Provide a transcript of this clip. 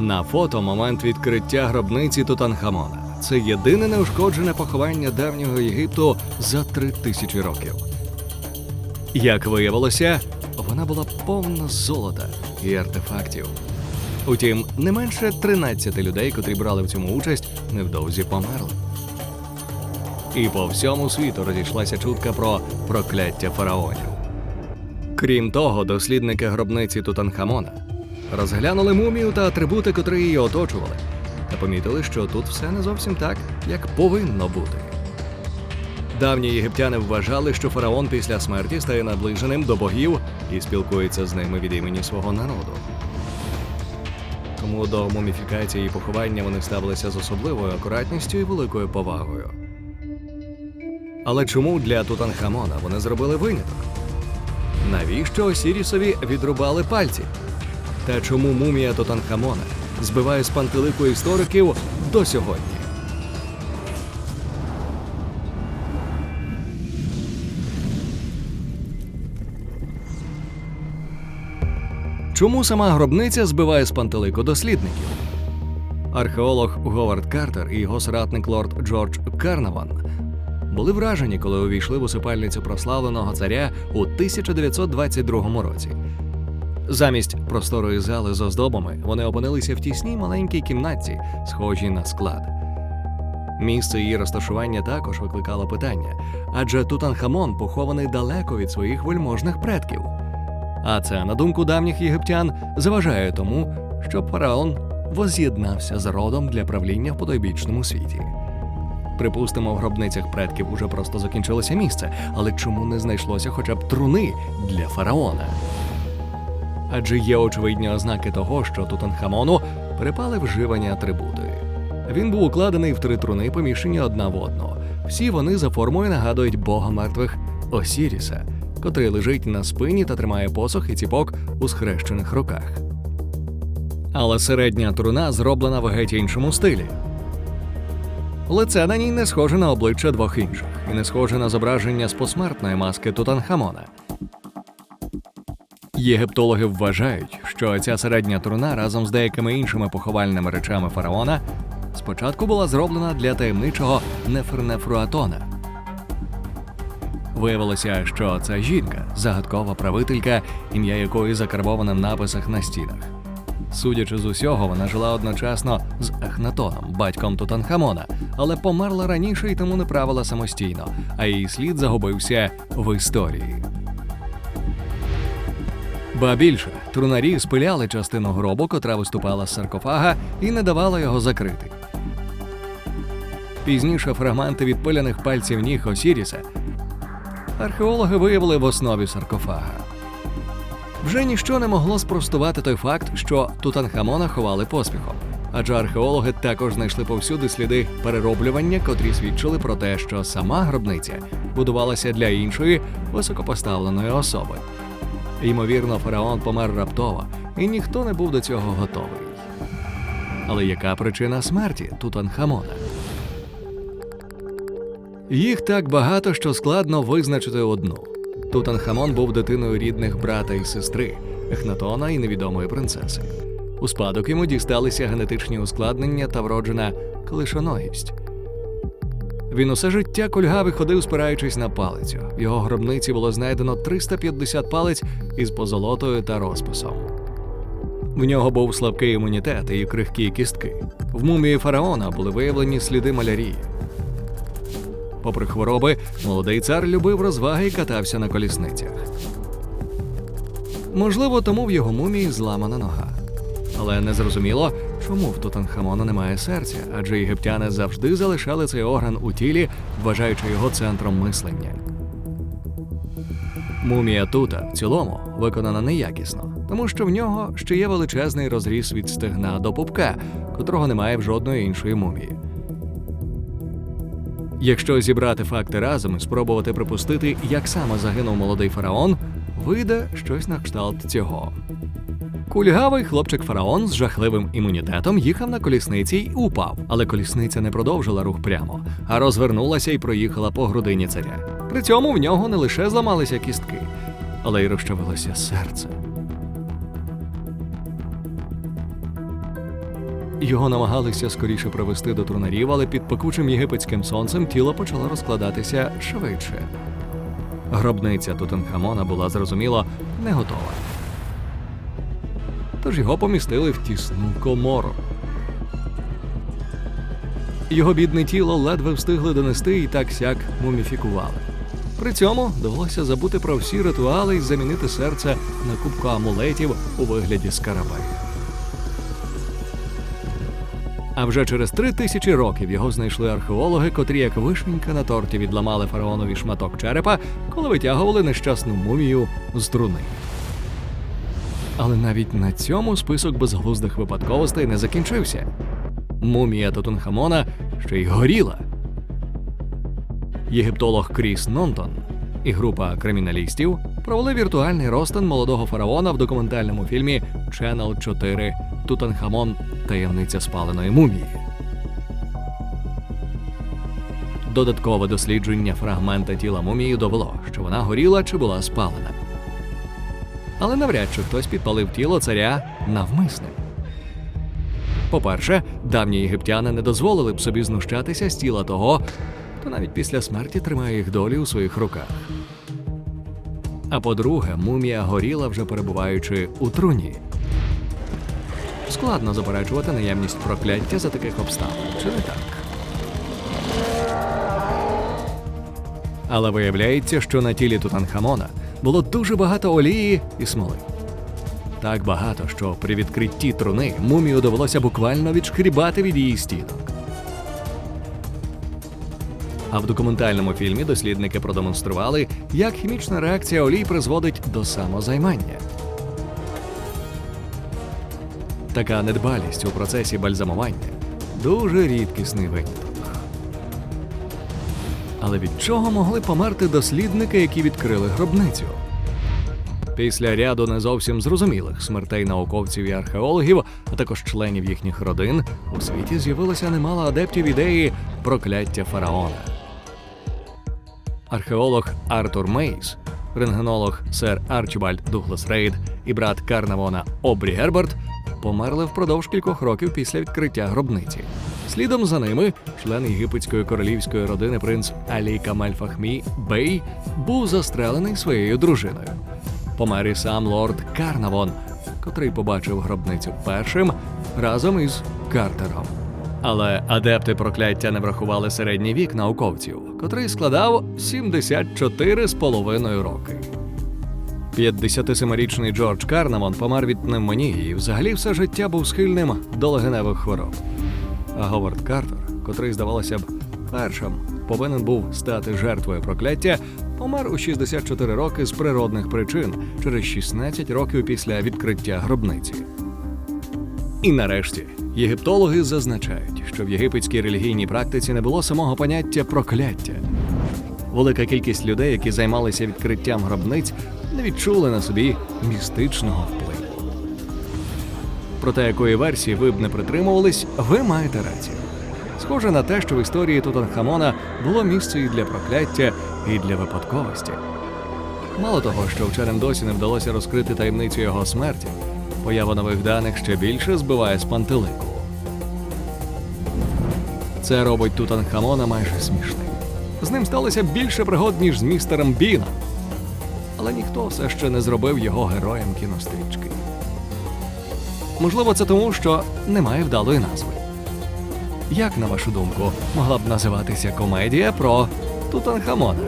На фото момент відкриття гробниці Тутанхамона. Це єдине неушкоджене поховання давнього Єгипту за три тисячі років. Як виявилося, вона була повна золота і артефактів. Утім, не менше 13 людей, котрі брали в цьому участь, невдовзі померли. І по всьому світу розійшлася чутка про прокляття фараонів. Крім того, дослідники гробниці Тутанхамона розглянули мумію та атрибути, котрі її оточували, та помітили, що тут все не зовсім так, як повинно бути. Давні єгиптяни вважали, що фараон після смерті стає наближеним до богів і спілкується з ними від імені свого народу. Тому до муміфікації і поховання вони ставилися з особливою акуратністю і великою повагою. Але чому для Тутанхамона вони зробили виняток? Навіщо Осірісові відрубали пальці? Та чому мумія Тутанхамона збиває з пантелику істориків до сьогодні? Чому сама гробниця збиває з пантелику дослідників? Археолог Говард Картер і його соратник лорд Джордж Карнаван були вражені, коли увійшли в усипальницю прославленого царя у 1922 році. Замість просторої зали з оздобами вони опинилися в тісній маленькій кімнатці, схожій на склад. Місце її розташування також викликало питання, адже Тутанхамон похований далеко від своїх вельможних предків. А це, на думку давніх єгиптян, заважає тому, що фараон воз'єднався з родом для правління в потойбічному світі. Припустимо, в гробницях предків уже просто закінчилося місце, але чому не знайшлося хоча б труни для фараона? Адже є очевидні ознаки того, що Тутанхамону припали вживані атрибути. Він був укладений в три труни, поміщені одна в одну. Всі вони за формою нагадують бога мертвих Осіріса, котрий лежить на спині та тримає посох і ціпок у схрещених руках. Але середня труна зроблена в геть іншому стилі. Лице на ній не схоже на обличчя двох інших, і не схоже на зображення з посмертної маски Тутанхамона. Єгиптологи вважають, що ця середня труна разом з деякими іншими поховальними речами фараона спочатку була зроблена для таємничого Нефернефруатона. Виявилося, що ця жінка загадкова правителька, ім'я якої закарбоване в написах на стінах. Судячи з усього, вона жила одночасно з Ехнатоном, батьком Тутанхамона, але померла раніше і тому не правила самостійно, а її слід загубився в історії. Ба більше, трунарі спиляли частину гробу, котра виступала з саркофага, і не давала його закрити. Пізніше фрагменти відпиляних пальців ніг Осіріса археологи виявили в основі саркофага. Вже ніщо не могло спростувати той факт, що Тутанхамона ховали поспіхом. Адже археологи також знайшли повсюди сліди перероблювання, котрі свідчили про те, що сама гробниця будувалася для іншої високопоставленої особи. Ймовірно, фараон помер раптово, і ніхто не був до цього готовий. Але яка причина смерті Тутанхамона? Їх так багато, що складно визначити одну. Тутанхамон був дитиною рідних брата і сестри, Ехнатона і невідомої принцеси. У спадок йому дісталися генетичні ускладнення та вроджена клишоногість. Він усе життя кульгав і ходив, спираючись на палицю. В його гробниці було знайдено 350 палець із позолотою та розписом. В нього був слабкий імунітет і крихкі кістки. В мумії фараона були виявлені сліди малярії. Попри хвороби, молодий цар любив розваги і катався на колісницях. Можливо, тому в його мумії зламана нога. Але не зрозуміло, чому в Тутанхамона немає серця, адже єгиптяни завжди залишали цей орган у тілі, вважаючи його центром мислення. Мумія Тута в цілому виконана неякісно, тому що в нього ще є величезний розріз від стегна до пупка, котрого немає в жодної іншої мумії. Якщо зібрати факти разом і спробувати припустити, як саме загинув молодий фараон, вийде щось на кшталт цього. Кульгавий хлопчик фараон з жахливим імунітетом їхав на колісниці й упав, але колісниця не продовжила рух прямо, а розвернулася і проїхала по грудині царя. При цьому в нього не лише зламалися кістки, але й розчавилося серце. його намагалися скоріше привести до трунарів, але під пекучим єгипетським сонцем тіло почало розкладатися швидше. Гробниця Тутанхамона була зрозуміло не готова. Тож його помістили в тісну комору. Його бідне тіло ледве встигли донести і так сяк муміфікували. При цьому довелося забути про всі ритуали і замінити серце на кубку амулетів у вигляді скарабея. А вже через три тисячі років його знайшли археологи, котрі як вишенька на торті відламали фараонові шматок черепа, коли витягували нещасну мумію з труни. Але навіть на цьому список безглуздих випадковостей не закінчився. Мумія Тутанхамона ще й горіла. Єгиптолог Кріс Нонтон і група криміналістів провели віртуальний розтин молодого фараона в документальному фільмі Channel 4 Тутанхамон Таємниця спаленої мумії. Додаткове дослідження фрагмента тіла мумії довело, що вона горіла чи була спалена. Але навряд чи хтось підпалив тіло царя навмисне. По-перше, давні єгиптяни не дозволили б собі знущатися з тіла того, хто навіть після смерті тримає їх долі у своїх руках. А по-друге, мумія горіла вже перебуваючи у труні. Складно заперечувати наявність прокляття за таких обставин, чи не так? Але виявляється, що на тілі Тутанхамона було дуже багато олії і смоли. Так багато, що при відкритті труни мумію довелося буквально відшкрібати від її стінок. А в документальному фільмі дослідники продемонстрували, як хімічна реакція олій призводить до самозаймання. Така недбалість у процесі бальзамування дуже рідкісний виняток. Але від чого могли померти дослідники, які відкрили гробницю? Після ряду не зовсім зрозумілих смертей науковців і археологів, а також членів їхніх родин, у світі з'явилося немало адептів ідеї прокляття фараона. Археолог Артур Мейс, рентгенолог сер Арчібальд Дуглас Рейд і брат Карнавона Обрі Герберт померли впродовж кількох років після відкриття гробниці. Слідом за ними член єгипетської королівської родини принц Алі Камель Фахмі Бей був застрелений своєю дружиною. Помер і сам лорд Карнавон, котрий побачив гробницю першим разом із Картером. Але адепти прокляття не врахували середній вік науковців, котрий складав 74 з половиною роки. 57-річний Джордж Карнамон помер від пневмонії і взагалі все життя був схильним до легеневих хвороб. А Говард Картер, котрий, здавалося б, першим повинен був стати жертвою прокляття, помер у 64 роки з природних причин через 16 років після відкриття гробниці. І нарешті єгиптологи зазначають, що в єгипетській релігійній практиці не було самого поняття прокляття. Велика кількість людей, які займалися відкриттям гробниць, не відчули на собі містичного впливу. Проте якої версії ви б не притримувались, ви маєте рацію. Схоже на те, що в історії Тутанхамона було місце і для прокляття, і для випадковості. Мало того, що вченим досі не вдалося розкрити таємницю його смерті, поява нових даних ще більше збиває з пантелику. Це робить Тутанхамона майже смішним. З ним сталося більше пригод, ніж з містером Біном. Але ніхто все ще не зробив його героєм кінострічки. Можливо, це тому, що немає вдалої назви. Як, на вашу думку, могла б називатися комедія про Тутанхамона?